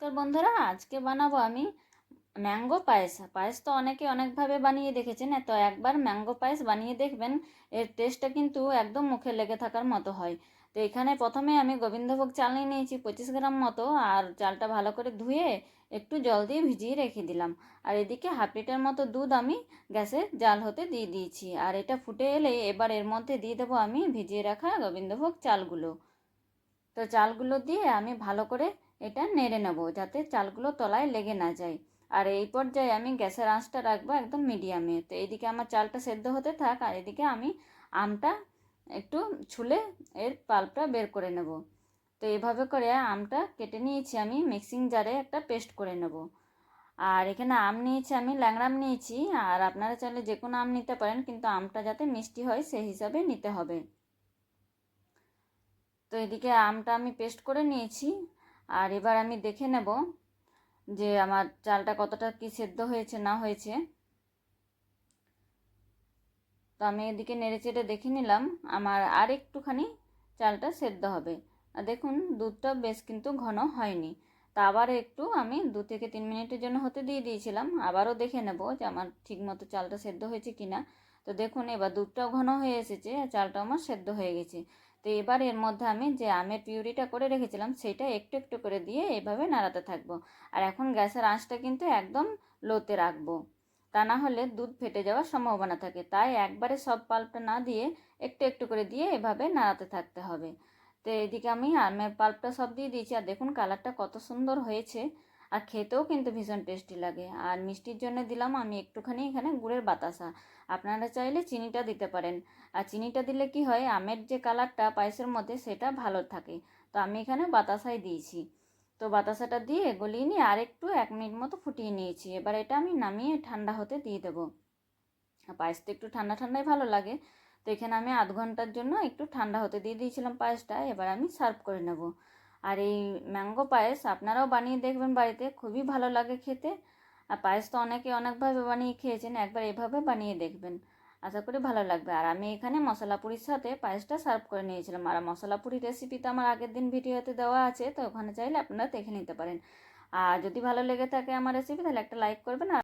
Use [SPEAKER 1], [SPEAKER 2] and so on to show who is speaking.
[SPEAKER 1] নমস্কার বন্ধুরা, আজকে বানাবো আমি ম্যাঙ্গো পায়েস। পায়েস তো অনেকে অনেকভাবে বানিয়ে দেখেছেন, তো একবার ম্যাঙ্গো পায়েস বানিয়ে দেখবেন, এর টেস্টটা কিন্তু একদম মুখে লেগে থাকার মতো হয়। তো এখানে প্রথমে আমি গোবিন্দভোগ চাল নিয়ে নিয়েছি, পঁচিশ গ্রাম মতো, আর চালটা ভালো করে ধুয়ে একটু জল দিয়ে ভিজিয়ে রেখে দিলাম। আর এদিকে হাফ লিটার মতো দুধ আমি গ্যাসে জাল হতে দিয়ে দিয়েছি। আর এটা ফুটে এলে এবার এর মধ্যে দিয়ে দেবো আমি ভিজিয়ে রাখা গোবিন্দভোগ চালগুলো। তো চালগুলো দিয়ে আমি ভালো করে এটা নেড়ে নেব, যাতে চালগুলো তলায় লেগে না যায়। আর এই পর্যায়ে আমি গ্যাসের আঁচটা রাখব একদম মিডিয়ামে। তো এইদিকে আমার চালটা সেদ্ধ হতে থাক, আর এদিকে আমি আমটা একটু ছুলে এর পাল্পটা বের করে নেব। তো এইভাবে করে আমটা কেটে নিয়েছি আমি, মিক্সিং জারে একটা পেস্ট করে নেব। আর এখানে আম নিয়েছি আমি, ল্যাংড়া আম নিয়েছি, আর আপনারা চাইলে যে কোনো আম নিতে পারেন, কিন্তু আমটা যাতে মিষ্টি হয় সেই হিসাবে নিতে হবে। তো এদিকে আমটা আমি পেস্ট করে নিয়েছি। আর এবার আমি দেখে নেব যে আমার চালটা কতটা কি সেদ্ধ হয়েছে, না হয়েছে। তো আমি এদিকে নেড়ে চেড়ে দেখে নিলাম, আমার আর একটুখানি চালটা সেদ্ধ হবে। আর দেখুন দুধটা বেশ কিন্তু ঘন হয়নি। তা আবার একটু আমি দু থেকে তিন মিনিটের জন্য হতে দিয়ে দিয়েছিলাম, আবারও দেখে নেব যে আমার ঠিক মতো চালটা সেদ্ধ হয়েছে কি না তো দেখুন, এবার দুধটাও ঘন হয়ে এসেছে, আর চালটাও আমার সেদ্ধ হয়ে গেছে। তো এবার এর মধ্যে আমি যে আমের পিউরিটা করে রেখেছিলাম, সেটা একটু একটু করে দিয়ে এভাবে নাড়াতে থাকব। আর এখন গ্যাসের আঁচটা কিন্তু একদম লোতে রাখব। তা না হলে দুধ ফেটে যাওয়ার সম্ভাবনা থাকে। তাই একবারে সব পাল্পটা না দিয়ে একটু একটু করে দিয়ে এভাবে নাড়াতে থাকতে হবে। তো এদিকে আমি আমের পাল্পটা সব দিয়ে দিয়েছি। আর দেখুন, কালারটা কত সুন্দর হয়েছে। আর খেতেও কিন্তু ভীষণ টেস্টি লাগে। আর মিষ্টির জন্য দিলাম আমি একটুখানি এখানে গুড়ের বাতাসা। আপনারা চাইলে চিনিটা দিতে পারেন। আর চিনিটা দিলে কি হয়, আমের যে কালারটা পায়েসের মধ্যে সেটা ভালো থাকে। তো আমি এখানে বাতাসাই দিয়েছি। তো বাতাসাটা দিয়ে গলিয়ে নিয়ে আর একটু এক মিনিট মতো ফুটিয়ে নিয়েছি। এবার এটা আমি নামিয়ে ঠান্ডা হতে দিয়ে দেবো। পায়েস তো একটু ঠান্ডা ঠান্ডাই ভালো লাগে। তো এখানে আমি আধ ঘণ্টার জন্য একটু ঠান্ডা হতে দিয়ে দিয়েছিলাম পায়েসটা। এবার আমি সার্ভ করে নেব। আর এই ম্যাঙ্গো পায়েস আপনারাও বানিয়ে দেখবেন বাড়িতে, খুবই ভালো লাগে খেতে। আর পায়েস তো অনেকে অনেকভাবে বানিয়ে খেয়েছেন, একবার এভাবে বানিয়ে দেখবেন। আশা করি ভালো লাগবে। আর আমি এখানে মশলা পুরির সাথে পায়েসটা সার্ভ করে নিয়েছিলাম। আর মশলা পুরি রেসিপি তো আমার আগের দিন ভিডিওতে দেওয়া আছে, তো ওখানে চাইলে আপনারা দেখে নিতে পারেন। আর যদি ভালো লেগে থাকে আমার রেসিপি তাহলে একটা লাইক করবেন আর